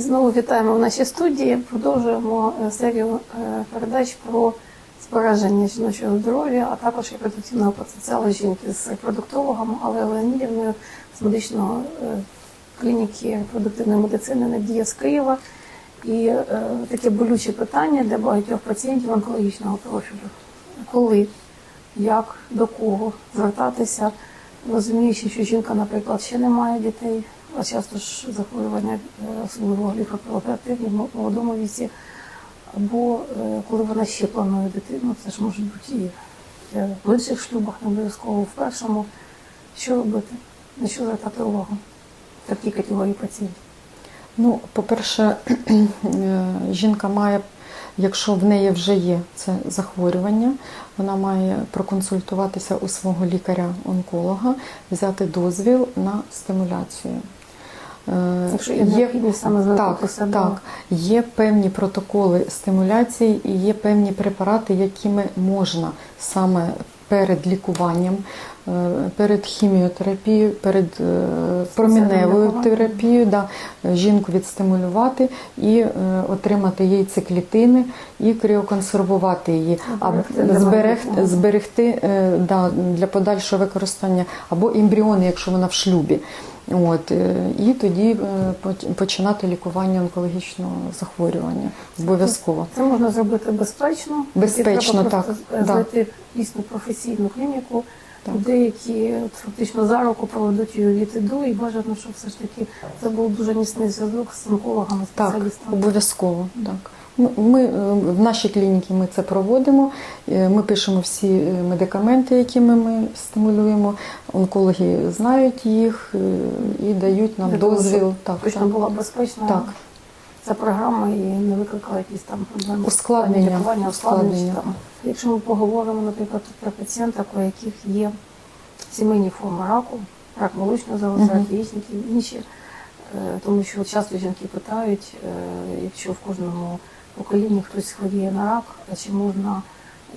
знову вітаємо в нашій студії. Продовжуємо е, серію е, передач про збереження жіночого здоров'я, а також репродуктивного потенціалу жінки з репродуктологом Алею Леонідівною з медичного е, клініки репродуктивної медицини Надія з Києва. І таке болюче питання для багатьох пацієнтів онкологічного профілю. Коли, як, до кого звертатися, розуміючи, що жінка, наприклад, ще не має дітей, а часто ж захворювання, е, особливо гліфопрогративні в молодому віці, або е, коли вона ще планує дитину, це ж може бути і е, в інших шлюбах, не обов'язково в першому. Що робити? На що звертати увагу в такій категорії пацієнтів? Ну, по-перше, жінка має, якщо в неї вже є це захворювання, вона має проконсультуватися у свого лікаря-онколога, взяти дозвіл на стимуляцію. Е, Якщо є саме так, так, є певні протоколи стимуляції і є певні препарати, якими можна саме перед лікуванням, е, перед хіміотерапією, перед е, проміневою терапією, да, жінку відстимулювати і отримати яйцеклітини і кріоконсервувати її, або Зберегти зберег, зберегти да, для подальшого використання або ембріони, якщо вона в шлюбі. От, е, і тоді е, починати лікування онкологічного захворювання обов'язково. Це можна зробити безпечно. Безпечно, треба так, знайти дійсно професійну клініку, Так. людей, от фактично за руку проведуть її від і до, і бажано, щоб все ж таки це був дуже міцний зв'язок з онкологами, Так, спеціалістами. обов'язково. Так. Ми, ми е, в нашій клініці ми це проводимо. Е, Ми пишемо всі е, медикаменти, якими ми стимулюємо. Онкологи знають їх і дають нам Для дозвіл. Так, Точно так. була безпечна Так. ця програма і не викликала якісь там проблеми. Ускладнення, лікування, ускладнення. ускладнення. там. Якщо ми поговоримо, наприклад, про пацієнток, у яких є сімейні форми раку, рак молочного залоза, Мгм. рак яєчників, інші, тому що часто жінки питають, якщо в кожному поколінні хтось хворіє на рак, а чи можна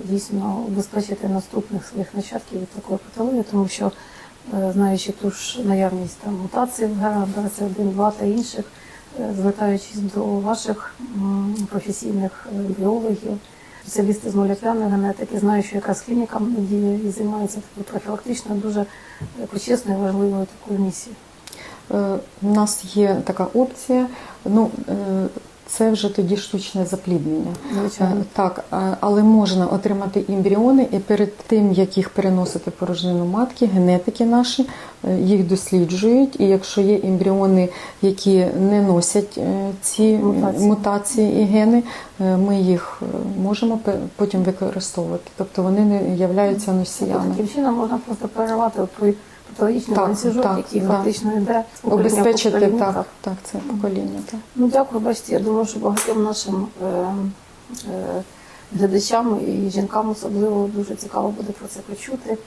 дійсно убезпечити наступних своїх нащадків від такої патології, тому що е, знаючи ту ж наявність там мутацій в генах BRCA1, 2 та інших, е, звертаючись до ваших професійних е, біологів, спеціалісти з молекулярної генетики, знаю, що якраз клініка надія і займається такою профілактичною, дуже почесною, важливою такою місією. У нас є така опція. Ну, це вже тоді штучне запліднення. Звичайно. Е, Так, е, але можна отримати ембріони і перед тим, як їх переносити в порожнину матки, генетики наші е, їх досліджують. І якщо є ембріони, які не носять ці Мутації. мутації і гени, ми їх можемо потім використовувати. Тобто вони не являються Тобто носіями. таким чином можна просто переривати той патологічний Так, ланцюжок, так, який да. фактично йде Обезпечити так, так, це покоління. Так. Ну, дякую, бачите, я думаю, що багатьом нашим е, е, глядачам і жінкам особливо дуже цікаво буде про це почути.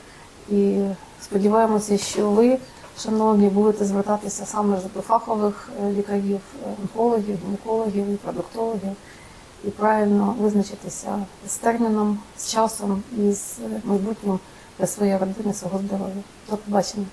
І сподіваємося, що ви, шановні, будете звертатися саме до фахових е, лікарів, е, онкологів, гінекологів продуктологів, і правильно визначитися з терміном, з часом і з майбутнім для своєї родини, свого здоров'я. До побачення.